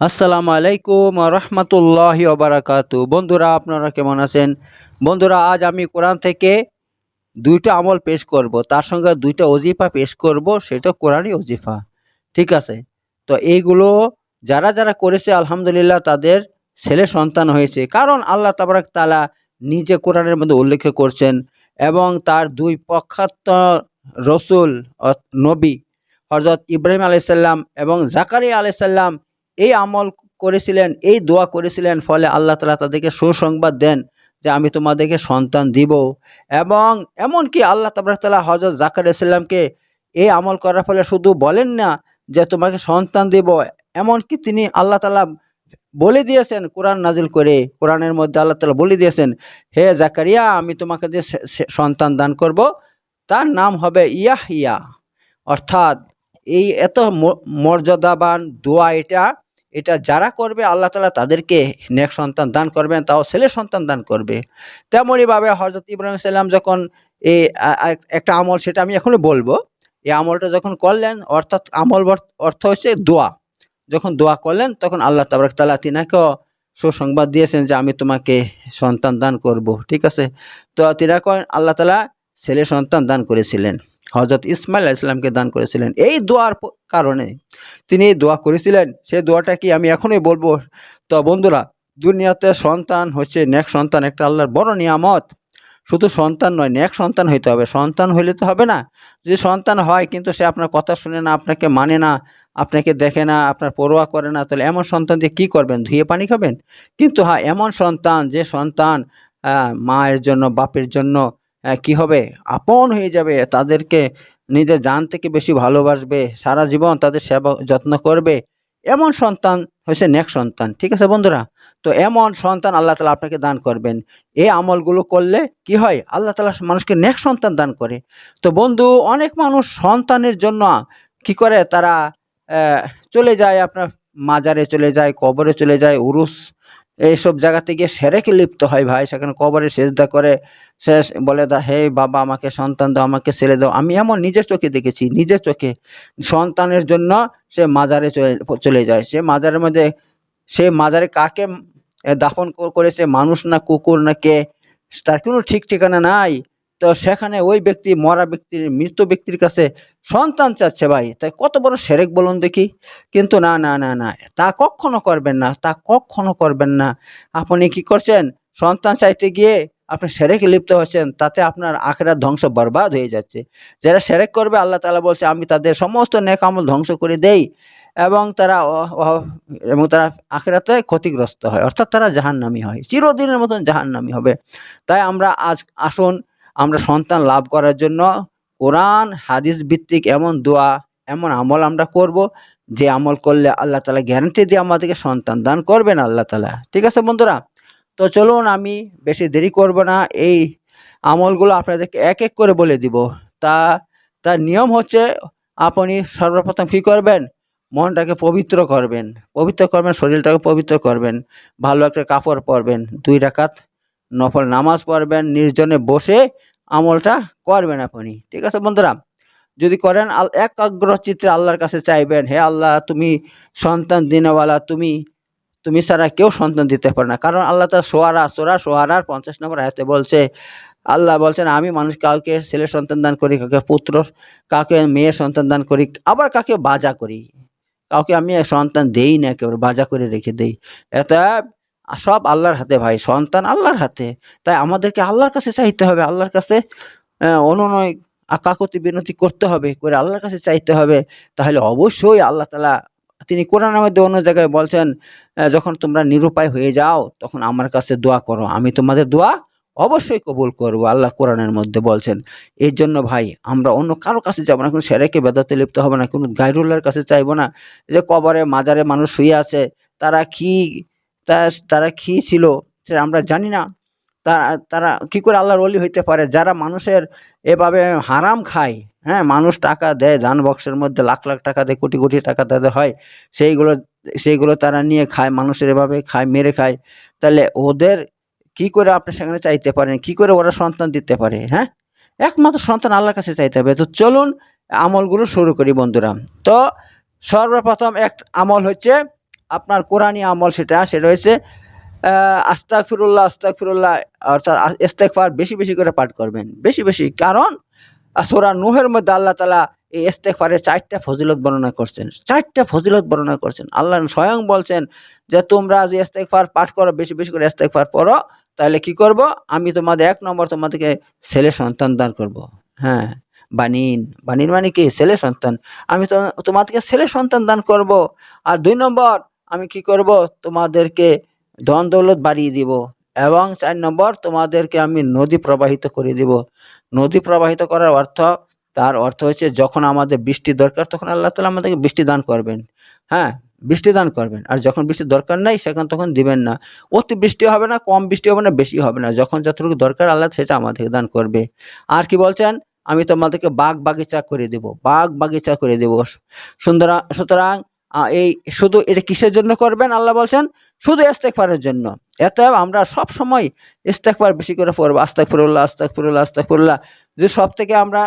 আসসালামু আলাইকুম রহমতুল্লাহ বারাকাতু বন্ধুরা, আপনারা কেমন আছেন? বন্ধুরা, আজ আমি কোরআন থেকে দুইটা আমল পেশ করব। তার সঙ্গে দুইটা অজিফা পেশ করব, সেটা কোরআনই অজিফা ঠিক আছে? তো এইগুলো যারা যারা করেছে, আলহামদুলিল্লাহ তাদের ছেলে সন্তান হয়েছে। কারণ আল্লাহ তাবারাক তালা নিজে কোরআনের মধ্যে উল্লেখ করছেন এবং তার দুই পক্ষাত্ম রসুল নবী হজরত ইব্রাহিম আলাইসাল্লাম এবং জাকারিয়া আলাইসাল্লাম এই আমল করেছিলেন, এই দোয়া করেছিলেন, ফলে আল্লাহ তালা তাদেরকে সুসংবাদ দেন যে আমি তোমাদেরকে সন্তান দিব। এবং এমনকি আল্লাহ তালা হজরত জাকার ইসলামকে এই আমল করার ফলে শুধু বলেন না যে তোমাকে সন্তান দিব, এমনকি তিনি আল্লাহ তালা বলে দিয়েছেন, কোরআন নাজিল করে, কোরআনের মধ্যে আল্লাহ তালা বলে দিয়েছেন, হে জাকারিয়া, আমি তোমাকে যে সন্তান দান করব, তার নাম হবে ইয়াহিয়া অর্থাৎ এই এত মর্যাদাবান দোয়া এটা এটা যারা করবে, আল্লাহ তালা তাদেরকে নেক সন্তান দান করবেন, তাও ছেলে সন্তান দান করবে। তেমনইভাবে হজরত ইব্রাহিম সাল্লাম যখন এই একটা আমল, সেটা আমি এখনই বলব, এই আমলটা যখন করলেন, অর্থাৎ আমল অর্থ হচ্ছে দোয়া। যখন দোয়া করলেন, তখন আল্লাহ তাবারক তালা তিনাকেও সুসংবাদ দিয়েছেন যে, আমি তোমাকে সন্তান দান করব। ঠিক আছে? তো তিনাকে আল্লাহ তালা ছেলে সন্তান দান করেছিলেন। হজরত ইসমাইল ইসলামকে দান করেছিলেন। এই দোয়ার কারণে তিনি এই দোয়া করেছিলেন। সেই দোয়াটা কি আমি এখনই বলব? তো বন্ধুরা, দুনিয়াতে সন্তান হচ্ছে নেক সন্তান, একটা আল্লাহর বড় নিয়ামত। শুধু সন্তান নয়, নেক সন্তান হইতে হবে। সন্তান হইলে তো হবে না। যদি সন্তান হয়, কিন্তু সে আপনার কথা শুনে না, আপনাকে মানে না, আপনাকে দেখে না, আপনার পরোয়া করে না, তাহলে এমন সন্তান দিয়ে কী করবেন? ধুয়ে পানি খাবেন? কিন্তু হ্যাঁ এমন সন্তান, যে সন্তান মায়ের জন্য, বাপের জন্য কি হবে? আপন হয়ে যাবে। তাদেরকে নিজের জান থেকে বেশি ভালোবাসবে। সারা জীবন তাদের সেবা যত্ন করবে। এমন সন্তান হয়েছে নেক সন্তান, ঠিক আছে বন্ধুরা? তো এমন সন্তান আল্লাহ তালা আপনাকে দান করবেন। এই আমলগুলো করলে কি হয়? আল্লাহ তালা মানুষকে নেক সন্তান দান করে। তো বন্ধু, অনেক মানুষ সন্তানের জন্য কি করে? তারা চলে যায় আপনার মাজারে চলে যায়, কবরে চলে যায়, উরুস এইসব জায়গাতে গিয়ে সেরেকে লিপ্ত হয় ভাই? সেখানে কবরে সেজদা করে শেষ বলে দা, হে বাবা, আমাকে সন্তান দাও, আমাকে ছেড়ে দাও। আমি এমন নিজের চোখে দেখেছি, নিজের চোখে। সন্তানের জন্য সে মাজারে চলে চলে যায়। সে মাজারের মধ্যে, সে মাজারে কাকে দাফন করেছে? মানুষ না কুকুর না কে? তার কোনো ঠিক ঠিকানা নাই। তো সেখানে ওই ব্যক্তি মরা ব্যক্তির, মৃত ব্যক্তির কাছে সন্তান চাচ্ছে ভাই। তাই কত বড় সেরেক বলুন দেখি। কিন্তু না না না না, তা কখনো করবেন না, তা কখনো করবেন না। আপনি কি করছেন? সন্তান চাইতে গিয়ে আপনি সেরেকে লিপ্ত হচ্ছেন, তাতে আপনার আখেরার ধ্বংস বরবাদ হয়ে যাচ্ছে। যারা সেরেক করবে, আল্লাহ তালা বলছে, আমি তাদের সমস্ত নেক আমল ধ্বংস করে দেই। এবং তারা এবং তারা আখেরাতে ক্ষতিগ্রস্ত হয়। অর্থাৎ তারা জাহান্নামী হয়। চিরদিনের মতন জাহান্নামী হবে। তাই আমরা আজ আসুন আমরা সন্তান লাভ করার জন্য কোরআন, হাদিস ভিত্তিক এমন দোয়া, এমন আমল আমরা করব যে আমল করলে আল্লাহ তালা গ্যারান্টি দিয়ে আমাদেরকে সন্তান দান করবেন আল্লাহ তালা। ঠিক আছে বন্ধুরা? তো চলুন আমি বেশি দেরি করব না, এই আমলগুলো আপনাদেরকে এক এক করে বলে দিব। তা, তার নিয়ম হচ্ছে আপনি সর্বপ্রথম কী করবেন? মনটাকে পবিত্র করবেন। পবিত্র করবেন, শরীরটাকে পবিত্র করবেন। ভালো একটা কাপড় পরবেন। দুই রাকাত নফল নামাজ পড়বেন। নির্জনে বসে আমলটা করবেন আপনি। ঠিক আছে বন্ধুরা? যদি করেন একাগ্র চিত্রে আল্লাহর কাছে চাইবেন, হে আল্লাহ, তুমি সন্তান দিনওয়ালা, তুমি তুমি ছাড়া কেউ সন্তান দিতে পারে না। কারণ আল্লাহ তার সোয়ারা, সোরা সোয়ারার পঞ্চাশ নম্বর আয়াতে বলছে, আল্লাহ বলছেন, আমি মানুষ কাউকে ছেলে সন্তান দান করি, কাউকে পুত্র, কাউকে মেয়ে সন্তান দান করি, আবার কাউকে বাজা করি। কাউকে আমি সন্তান দেই না একেবারে বাজা করে রেখে দেই। এটা সব আল্লাহর হাতে ভাই, সন্তান আল্লাহর হাতে। তাই আমাদেরকে আল্লাহর কাছে চাইতে হবে, আল্লাহর কাছে অনুনয় কাকতি বিনতি করতে হবে, করে আল্লাহর কাছে চাইতে হবে। তাহলে অবশ্যই আল্লাহ তালা, তিনি কোরআনের মধ্যে অন্য জায়গায় বলছেন যখন তোমরা নিরুপায় হয়ে যাও, তখন আমার কাছে দোয়া করো, আমি তোমাদের দোয়া অবশ্যই কবুল করব, আল্লাহ কোরআনের মধ্যে বলছেন। এর জন্য ভাই, আমরা অন্য কারও কাছে যাব না, কোনো সেরেকে বেদাতে লিপ্ত হবে না, কোনো গাইরুল্লার কাছে চাইব না, যে কবরে মাজারে মানুষ শুয়ে আছে, তারা কি তা- তারা কি ছিল সেটা আমরা জানি না। তারা তারা কি করে আল্লাহর অলি হইতে পারে? যারা মানুষের এভাবে হারাম খায় হ্যাঁ মানুষ টাকা দেয়, দান বক্সের মধ্যে লাখ লাখ টাকা দেয়, কোটি কোটি টাকা তাদের হয়, সেইগুলো সেইগুলো তারা নিয়ে খায়, মানুষের এভাবে খায়, মেরে খায়। তাহলে ওদের কি করে আপনি সেখানে চাইতে পারেন? কি করে ওরা সন্তান দিতে পারে হ্যাঁ? একমাত্র সন্তান আল্লাহর কাছে চাইতে হবে। তো চলুন আমলগুলো শুরু করি বন্ধুরা। তো সর্বপ্রথম এক আমল হচ্ছে আপনার কোরআনী আমল সেটা সেটা হচ্ছে আস্তাক ফিরুল্লাহ আস্তাক ফিরুল্লাহ অর্থাৎ ইস্তেকফার বেশি বেশি করে পাঠ করবেন, বেশি বেশি। কারণ সোরা নুহের মধ্যে আল্লাহ তালা এই ইস্তেক ইস্তেকফারের চারটা ফজিলত বর্ণনা করছেন, চারটা ফজিলত বর্ণনা করছেন। আল্লাহ স্বয়ং বলছেন যে, তোমরা যে ইস্তেকফার পাঠ করো, বেশি বেশি করে ইস্তেকফার পড়ো, তাহলে কি করব? আমি তোমাদের এক নম্বর তোমাদেরকে ছেলে সন্তান দান করব। হ্যাঁ বানিন। বানিন মানে কি? ছেলে সন্তান। আমি তোমাদেরকে ছেলে সন্তান দান করব। আর দুই নম্বর আমি কি করব? তোমাদেরকে ধন দৌলত বাড়িয়ে দিব এবং চার নম্বর, তোমাদেরকে আমি নদী প্রবাহিত করে দিব। নদী প্রবাহিত করার অর্থ, তার অর্থ হচ্ছে যখন আমাদের বৃষ্টি দরকার, তখন আল্লাহ তালা আমাদেরকে বৃষ্টি দান করবেন। হ্যাঁ বৃষ্টি দান করবেন। আর যখন বৃষ্টির দরকার নাই, সেখানে তখন দিবেন না। অতি বৃষ্টি হবে না, কম বৃষ্টি হবে না, বেশি হবে না। যখন যতটুকু দরকার, আল্লাহ সেটা আমাদেরকে দান করবে। আর কি বলছেন? আমি তোমাদেরকে বাগ বাগিচা করে দেব বাগ বাগিচা করে দেব। সুতরাং সুতরাং এই শুধু এটা কিসের জন্য করবেন? আল্লাহ বলছেন, শুধু ইস্তেকফারের জন্য। এত আমরা সব সময় ইস্তেকফার বেশি করে পড়ব। আস্তাকফিরুল্লাহ আস্তাকফিরুল্লাহ আস্তাকফিরুল্লাহ যে সব থেকে আমরা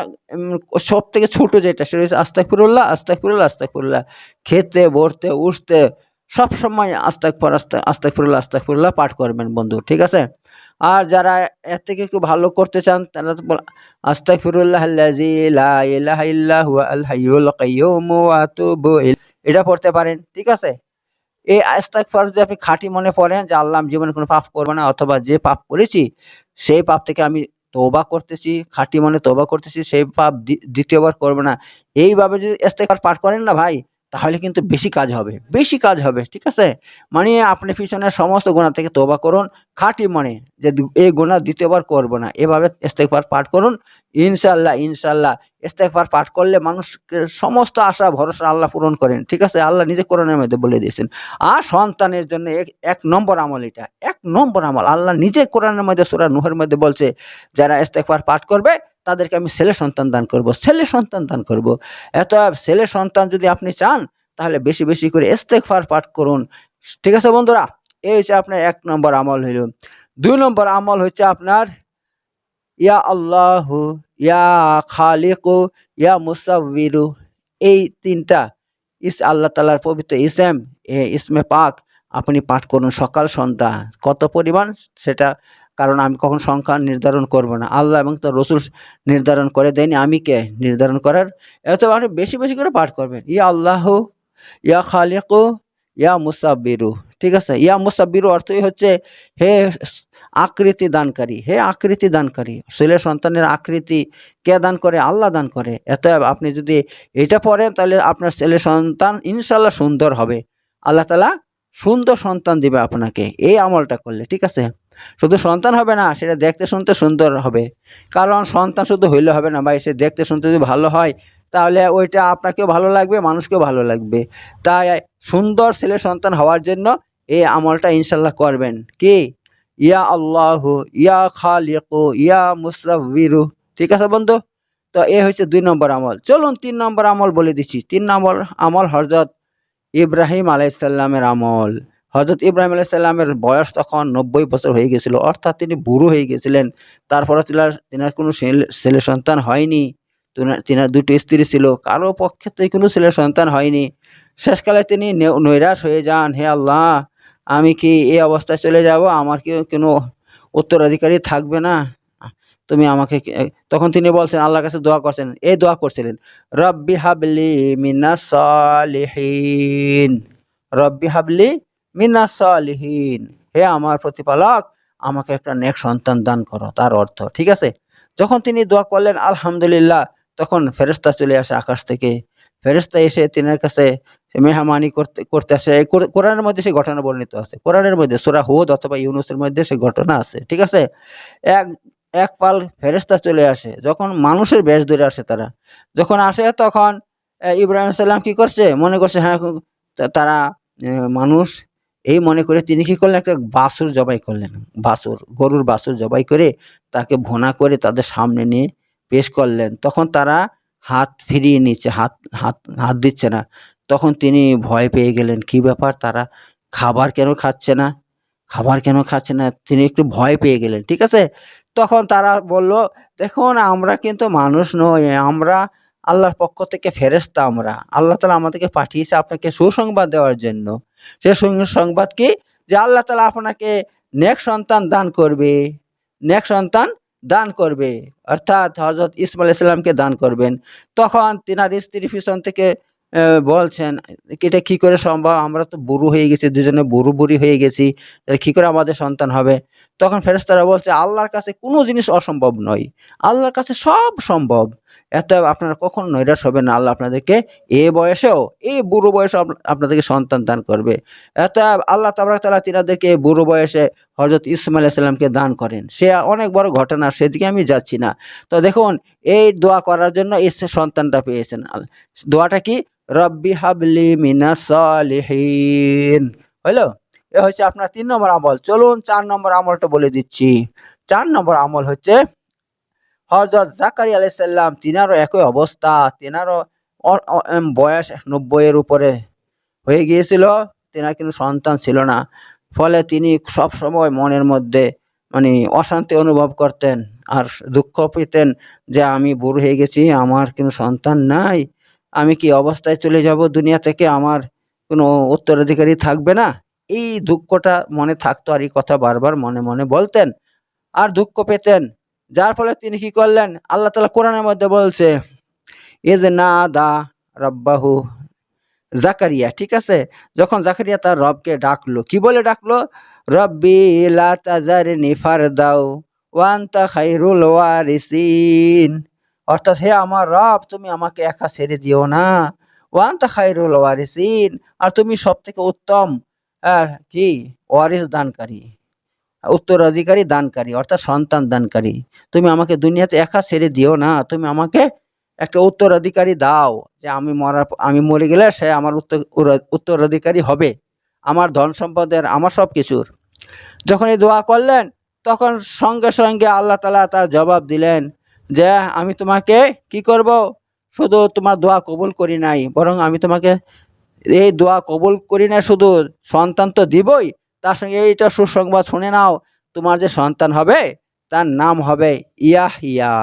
সব থেকে ছোট যেটা, সেটা হচ্ছে আস্তাকফিরুল্লাহ আস্তাকফিরুল্লাহ আস্তাকফিরুল্লাহ খেতে বসতে উঠতে, সব সময় আস্তাকফর আস্তা আস্তাকফিরুল্লাহ আস্তাকফিরুল্লাহ পাঠ করবেন বন্ধু, ঠিক আছে? আর যারা এর থেকে একটু ভালো করতে চান, তারা আস্তাকফিরুল্লাহ আল্লাযী লা ইলাহা ইল্লা হুয়া আল হাইয়ুল কাইয়্যুম ওয়া আতুবু এটা পড়তে পারেন, ঠিক আছে? এই আস্তাগফার যদি আপনি খাঁটি মনে পড়েন যে আল্লাহ আমি জীবনে কোনো পাপ করব না, অথবা যে পাপ করেছি, সেই পাপ থেকে আমি তৌবা করতেছি, খাঁটি মনে তৌবা করতেছি, সেই পাপ দ্বি- দ্বিতীয়বার করব না। এইভাবে যদি আস্তাক পাঠ করেন না ভাই তাহলে কিন্তু বেশি কাজ হবে। বেশি কাজ হবে, ঠিক আছে? মানে আপনি পিছনের সমস্ত গোনা থেকে তওবা করুন, খাঁটি মনে যে এই গোনা দ্বিতীয়বার করব না। এভাবে ইস্তেগফার পাঠ করুন। ইনশাল্লাহ ইনশাল্লাহ ইস্তেগফার পাঠ করলে মানুষকে সমস্ত আশা, ভরসা আল্লাহ পূরণ করেন, ঠিক আছে? আল্লাহ নিজে কোরআনের মধ্যে বলে দিয়েছেন। আর সন্তানের জন্য এক- এক নম্বর আমল এটা। এক নম্বর আমল। আল্লাহ নিজে কোরআনের মধ্যে, সূরা নুহের মধ্যে বলছে, যারা ইস্তেগফার পাঠ করবে তাদেরকে আমি ছেলে সন্তান দান করব, ছেলে সন্তান দান করব। এত ছেলে সন্তান যদি আপনি চান, তাহলে বেশি বেশি করে ইস্তেগফার পাঠ করুন। ঠিক আছে বন্ধুরা? এই হচ্ছে আপনার এক নম্বর আমল হইল। দুই নম্বর আমল হচ্ছে আপনার, ইয়া আল্লাহ, ইয়া খালিকু, ইয়া মুসাব্বিরু। এই তিনটা ইস আল্লাহ তালার পবিত্র ইসেম এ ইসমে পাক আপনি পাঠ করুন সকাল সন্ধ্যা। কত পরিমাণ? সেটা কারণ আমি কখন সংখ্যা নির্ধারণ করব না। আল্লাহ এবং তার রসুল নির্ধারণ করে দেয়নি, আমি কে? নির্ধারণ করার। এত আপনি বেশি বেশি করে পাঠ করবেন। ইয়া আল্লাহ, ইয়া খালিকু, ইয়া মুসাব্বিরু। ঠিক আছে? ইয়া মুসাব্বিরু অর্থই হচ্ছে হে আকৃতি দানকারী, হে আকৃতি দানকারী। ছেলে সন্তানের আকৃতি কে দান করে? আল্লাহ দান করে। এত আপনি যদি এটা পড়েন, তাহলে আপনার ছেলে সন্তান ইনশাল্লাহ সুন্দর হবে। আল্লাহ তালা সুন্দর সন্তান দিবে আপনাকে। এই আমলটা করলে, ঠিক আছে? শুধু সন্তান হবে না, সেটা দেখতে শুনতে সুন্দর হবে। কারণ সন্তান শুধু হইলে হবে না ভাই, সে দেখতে শুনতে যদি ভালো হয়, তাহলে ওইটা আপনাকেও ভালো লাগবে, মানুষকেও ভালো লাগবে। তাই সুন্দর ছেলে সন্তান হওয়ার জন্য এই আমলটা ইনশাল্লাহ করবেন। কি? ইয়া আল্লাহ, ইয়া খালিকু, ইয়া মুসাব্বিরু। ঠিক আছে বন্ধু? তো এ হচ্ছে দুই নম্বর আমল। চলুন তিন নম্বর আমল বলে দিচ্ছি। তিন নম্বর আমল হজরত ইব্রাহিম আলাইসাল্লামের আমল। হজরত ইব্রাহিম আলাইসাল্লামের বয়স তখন নব্বই বছর হয়ে গেছিল, অর্থাৎ তিনি বুড়ো হয়ে গেছিলেন। তারপরে তিনার তিনার কোনো ছেলে- সন্তান হয়নি। তিনার দুটো স্ত্রী ছিল, কারও পক্ষে তো কোনো ছেলে সন্তান হয়নি। শেষকালে তিনি নৈরাশ হয়ে যান, হে আল্লাহ, আমি কি এই অবস্থায় চলে যাব? আমার কি কোনো উত্তরাধিকারী থাকবে না? তুমি আমাকে তখন তিনি বলছেন, আল্লাহর কাছে দোয়া করছেন এই দোয়া করছিলেন, রব্বি হাবলি মিনা সালিহিন, রব্বি হাবলি মিনাস হে আমার প্রতিপালক, আমাকে একটা নেক সন্তান দান করো, তার অর্থ, ঠিক আছে? যখন তিনি দোয়া করলেন, আলহামদুলিল্লাহ, তখন ফেরেশতা চলে আসে আকাশ থেকে। ফেরেশতা এসে তিনার কাছে মেহমানি করতে করতে আসে। কোরআনের মধ্যে সেই ঘটনা বর্ণিত আছে। কোরআনের মধ্যে, সূরা হুদ অথবা ইউনুসের মধ্যে সেই ঘটনা আছে, ঠিক আছে? এক এক পাল ফেরেশতা চলে আসে। যখন মানুষের বেশ ধরে আসে তারা। যখন আসে, তখন ইব্রাহিম সাল্লাম কি করছে? মনে করছে হ্যাঁ তারা মানুষ এই মনে করে তিনি কি করলেন? একটা বাছুর জবাই করলেন। বাছুর গরুর বাছুর জবাই করে তাকে ভোনা করে তাদের সামনে নিয়ে পেশ করলেন। তখন তারা হাত ফিরিয়ে নিচ্ছে, হাত হাত হাত দিচ্ছে না। তখন তিনি ভয় পেয়ে গেলেন, কি ব্যাপার? তারা খাবার কেন খাচ্ছে না? খাবার কেন খাচ্ছে না? তিনি একটু ভয় পেয়ে গেলেন, ঠিক আছে? তখন তারা বলল, দেখুন, আমরা কিন্তু মানুষ নই, আমরা আল্লাহর পক্ষ থেকে ফেরেস্তা আমরা। আল্লাহ তালা আমাদেরকে পাঠিয়েছে আপনাকে সুসংবাদ দেওয়ার জন্য। সে সু- সংবাদ কি? যে আল্লাহ তালা আপনাকে নেক সন্তান দান করবে। নেক সন্তান দান করবে। অর্থাৎ হজরত ইসমাইল ইসলামকে দান করবেন। তখন তিনার স্ত্রী পিছন থেকে বলছেন, এটা কি করে সম্ভব? আমরা তো বুড়ো হয়ে গেছি, দুজনে বুড়ো বুড়ি হয়ে গেছি। কি করে আমাদের সন্তান হবে? তখন ফেরেস্তারা বলছে, আল্লাহর কাছে কোনো জিনিস অসম্ভব নয়। আল্লাহর কাছে সব সম্ভব। এত আপনারা কখনো নৈরাশ হবেন না। আল্লাহ আপনাদেরকে এ বয়সেও এই বুড়ো বয়সে আপনাদেরকে সন্তান দান করবে। এত আল্লাহ তাবরাক তালা তিনাদেরকে বুড়ো বয়সে হজরত ইসমাইল ইসলামকে দান করেন। সে অনেক বড় ঘটনা, সেদিকে আমি যাচ্ছি না। তো দেখুন, এই দোয়া করার জন্য এই সন্তানটা পেয়েছেন। দোয়াটা কি? রব্বি হাবলি মিনা সলিহিন। হইল? এ হচ্ছে আপনার তিন নম্বর আমল। চলুন চার নম্বর আমলটা বলে দিচ্ছি। চার নম্বর আমল হচ্ছে হজরত জাকারি আলাইসাল্লাম তিনারও একই অবস্থা। তিনারও বয়স নব্বইয়ের উপরে হয়ে গিয়েছিল। তেনার কিন্তু সন্তান ছিল না। ফলে তিনি সব সময় মনের মধ্যে মানে অশান্তি অনুভব করতেন আর দুঃখ পেতেন যে আমি বুড়ো হয়ে গেছি, আমার কোনো সন্তান নাই। আমি কি অবস্থায় চলে যাব দুনিয়া থেকে? আমার কোনো উত্তরাধিকারী থাকবে না? এই দুঃখটা মনে থাকতো আর এই কথা বারবার মনে মনে বলতেন। আর দুঃখ পেতেন। যার ফলে তিনি কি করলেন? আল্লাহ তালা কোরআনের মধ্যে বলছে এ যে না দা রব্বাহু জাকারিয়া ঠিক আছে? যখন জাকারিয়া তার রবকে ডাকলো, কি বলে ডাকলো? রব্বি লা ফারদাও ওয়ান্তা ওয়ারিসিন। অর্থাৎ, হে আমার রব, তুমি আমাকে একা ছেড়ে দিও না। ওয়ান্তা খাইরুল ওয়ারিসিন। আর তুমি সব থেকে উত্তম কি? ওয়ারিস দানকারী, উত্তরাধিকারী দানকারী, অর্থাৎ সন্তান দানকারী। তুমি আমাকে দুনিয়াতে একা ছেড়ে দিও না, তুমি আমাকে একটা উত্তরাধিকারী দাও যে আমি মরার আমি মরে গেলে সে আমার উত্তর উত্তরাধিকারী হবে। আমার ধন সম্পদের আমার সব কিছুর। যখন এই দোয়া করলেন, তখন সঙ্গে সঙ্গে আল্লাহ তালা তার জবাব দিলেন যে, আমি তোমাকে কি করব? শুধু তোমার দোয়া কবুল করি নাই, বরং আমি তোমাকে এই দোয়া কবুল করি না, শুধু সন্তান তো দিবই। তার সঙ্গে এইটা সুসংবাদ শুনে নাও, তোমার যে সন্তান হবে, তার নাম হবে ইয়াহ ইয়া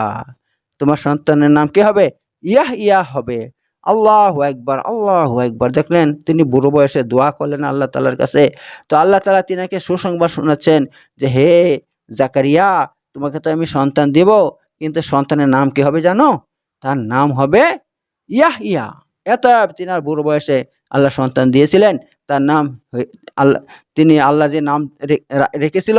তোমার সন্তানের নাম কি হবে? ইয়াহ ইয়া হবে। আল্লাহ একবার আল্লাহ একবার দেখলেন, তিনি বুড়ো বয়সে দোয়া করলেন আল্লাহ তালার কাছে। তো আল্লাহ তালা তিনাকে সুসংবাদ শোনাচ্ছেন যে, হে জাকারিয়া, তোমাকে তো আমি সন্তান দেব, কিন্তু সন্তানের নাম কি হবে জানো? তার নাম হবে ইয়াহ ইয়া এত তিনার বুড়ো বয়সে আল্লাহ সন্তান দিয়েছিলেন, তার নাম আল্লাহ তিনি আল্লাহ যে নাম রেখেছিল,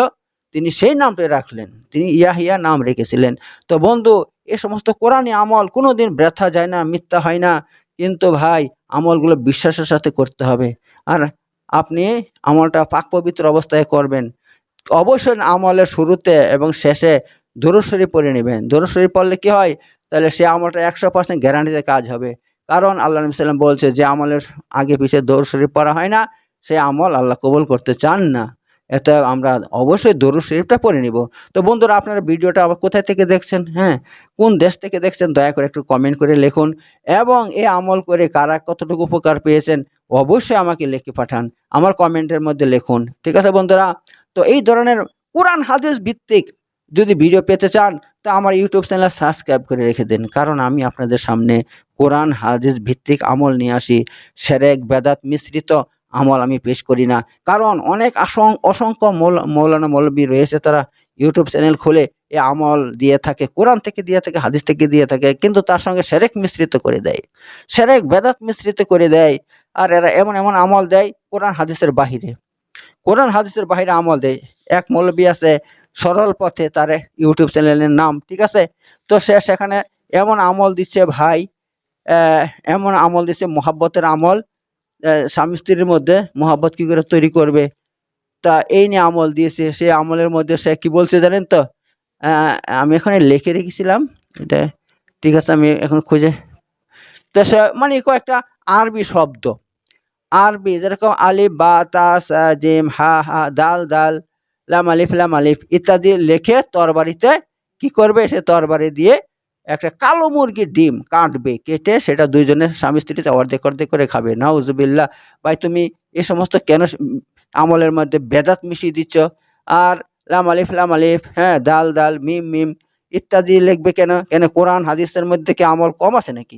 তিনি সেই নামটাই রাখলেন, তিনি ইয়াহিয়া নাম রেখেছিলেন। তো বন্ধু, এ সমস্ত কোরআনী আমল কোনোদিন ব্যথা যায় না, মিথ্যা হয় না, কিন্তু ভাই, আমলগুলো বিশ্বাসের সাথে করতে হবে। আর আপনি আমলটা পাক পবিত্র অবস্থায় করবেন। অবশ্যই আমলের শুরুতে এবং শেষে দূরস্বরী পড়ে নেবেন। দূরস্বরী পড়লে কি হয়? তাহলে সে আমলটা একশো পার্সেন্ট গ্যারান্টিতে কাজ হবে। কারণ আল্লাহ নবী সাল্লাম বলছে যে আমলের আগে পিছিয়ে দৌড় শরীফ পড়া হয় না, সে আমল আল্লাহ কবুল করতে চান না। এতে আমরা অবশ্যই দরুদ শরীফটা পড়ে নিব। তো বন্ধুরা, আপনারা ভিডিওটা আবার কোথায় থেকে দেখছেন? হ্যাঁ কোন দেশ থেকে দেখছেন দয়া করে একটু কমেন্ট করে লিখুন। এবং এ আমল করে কারা কতটুকু উপকার পেয়েছেন অবশ্যই আমাকে লিখে পাঠান। আমার কমেন্টের মধ্যে লিখুন। ঠিক আছে বন্ধুরা? তো এই ধরনের কোরআন হাদিস ভিত্তিক যদি ভিডিও পেতে চান তা আমার ইউটিউব চ্যানেল সাবস্ক্রাইব করে রেখে দিন। কারণ আমি আপনাদের সামনে কোরআন, হাদিস ভিত্তিক আমল নিয়ে আসি। সেরেক, বেদাত মিশ্রিত আমল আমি পেশ করি না। কারণ অনেক অসংখ্য মৌল, মৌলানা মৌলবী রয়েছে তারা ইউটিউব চ্যানেল খুলে এ আমল দিয়ে থাকে, কোরআন থেকে দিয়ে থাকে, হাদিস থেকে দিয়ে থাকে, কিন্তু তার সঙ্গে সেরেক মিশ্রিত করে দেয়। সেরেক, বেদাত মিশ্রিত করে দেয় আর এরা এমন এমন আমল দেয় কোরআন, হাদিসের বাহিরে। কোরআন, হাদিসের বাহিরে আমল দেয়। এক মৌলবী আছে সরল পথে তার ইউটিউব চ্যানেলের নাম, ঠিক আছে? তো সে সেখানে এমন আমল দিচ্ছে ভাই এমন আমল দিচ্ছে মোহাব্বতের আমল স্বামী স্ত্রীর মধ্যে মোহাব্বত কি করে তৈরি করবে? তা এই নিয়ে আমল দিয়েছে। সে আমলের মধ্যে সে কি বলছে জানেন তো? আমি এখানে লিখে রেখেছিলাম, এটা ঠিক আছে, আমি এখন খুঁজে। তো সে মানে কয়েকটা আরবি শব্দ। আরবি যেরকম আলি বা, তা জিম, হা হা, দাল দাল লাম আলিফ লাম আলিফ ইত্যাদি লিখে তরবারিতে কি করবে? সে তরবারি দিয়ে একটা কালো মুরগির ডিম কাটবে, কেটে সেটা দুইজনের স্বামী স্ত্রীতে অর্ধেক অর্ধেক করে খাবে। নাউজুবিল্লাহ, ভাই তুমি এ সমস্ত কেন আমলের মধ্যে বেদাত মিশিয়ে দিচ্ছ? আর লাম আলিফ লাম আলিফ হ্যাঁ দাল দাল, মিম মিম ইত্যাদি লিখবে কেন? কেন কোরআন, হাদিসের মধ্যে কি আমল কম আছে নাকি?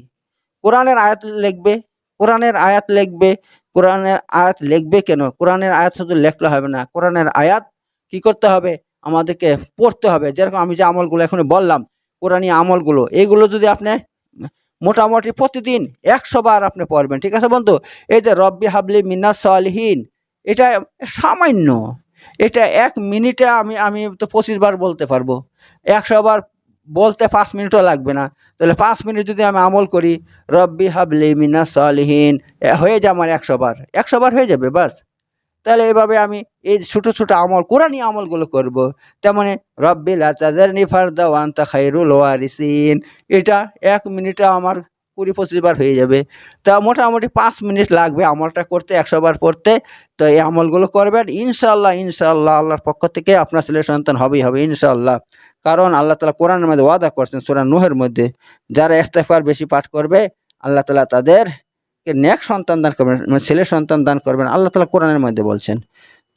কোরআনের আয়াত লিখবে, কোরআনের আয়াত লিখবে, কোরআনের আয়াত লিখবে কেন? কোরআনের আয়াত শুধু লেখলে হবে না, কোরআনের আয়াত কি করতে হবে? আমাদেরকে পড়তে হবে। যেরকম আমি যে আমলগুলো এখন বললাম, কোরআনী আমলগুলো এইগুলো যদি আপনি মোটামুটি প্রতিদিন একশো বার আপনি পড়বেন, ঠিক আছে বন্ধু? এই যে রব্বি হাবলি মিন্না সালহীন, এটা সামান্য, এটা এক মিনিটে আমি আমি তো পঁচিশ বার বলতে পারব। একশো বার বলতে পাঁচ মিনিটও লাগবে না। তাহলে পাঁচ মিনিট যদি আমি আমল করি, রব্বি হাবলি মিনা সালহীন হয়ে যায় আমার একশো বার। একশো বার হয়ে যাবে, বাস। তাহলে এভাবে আমি এই ছোটো ছোটো আমল কোরআনী আমলগুলো করব। তেমনি রব্বি লাচাজার নিফারদা ওয়ান্তা খাইরুল ওয়ারিসিন এটা এক মিনিটে আমার কুড়ি পঁচিশ বার হয়ে যাবে। তা মোটামুটি পাঁচ মিনিট লাগবে আমলটা করতে, একশো বার পড়তে। তো এই আমলগুলো করবেন ইনশাল্লাহ ইনশাল্লাহ আল্লাহর পক্ষ থেকে আপনার ছেলে সন্তান হবেই হবে ইনশাল্লাহ কারণ আল্লাহ তালা কোরআনের মধ্যে ওয়াদা করছেন, সুরা নুহের মধ্যে। যারা ইস্তেফার বেশি পাঠ করবে, আল্লাহ তালা তাদের নেক সন্তান দান করবেন মানে ছেলে সন্তান দান করবেন, আল্লাহ তালা কোরআনের মধ্যে বলছেন।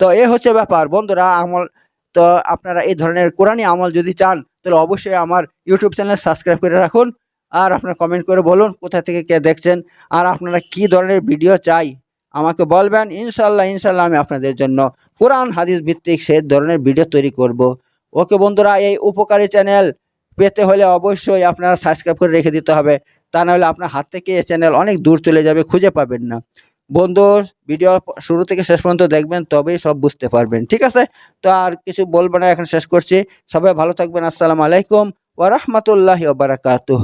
তো এ হচ্ছে ব্যাপার, বন্ধুরা, আমল, তো আপনারা এই ধরনের কোরআনী আমল যদি চান, তাহলে অবশ্যই আমার ইউটিউব চ্যানেল সাবস্ক্রাইব করে রাখুন, আর আপনারা কমেন্ট করে বলুন কোথা থেকে কে দেখছেন, আর আপনারা কি ধরনের ভিডিও চাই, আমাকে বলবেন ইনশাল্লাহ ইনশাল্লাহ আমি আপনাদের জন্য কোরআন, হাদিস ভিত্তিক সেই ধরনের ভিডিও তৈরি করব। ওকে বন্ধুরা, এই উপকারী চ্যানেল পেতে হলে অবশ্যই আপনারা সাবস্ক্রাইব করে রেখে দিতে হবে। তা নাহলে আপনার হাত থেকে এ চ্যানেল অনেক দূর চলে যাবে, খুঁজে পাবেন না। বন্ধু ভিডিও শুরু থেকে শেষ পর্যন্ত দেখবেন, তবেই সব বুঝতে পারবেন, ঠিক আছে? তো আর কিছু বলব না, এখন শেষ করছি। সবাই ভালো থাকবেন, আসসালামু আলাইকুম ওয়া ওবরাকাতুহ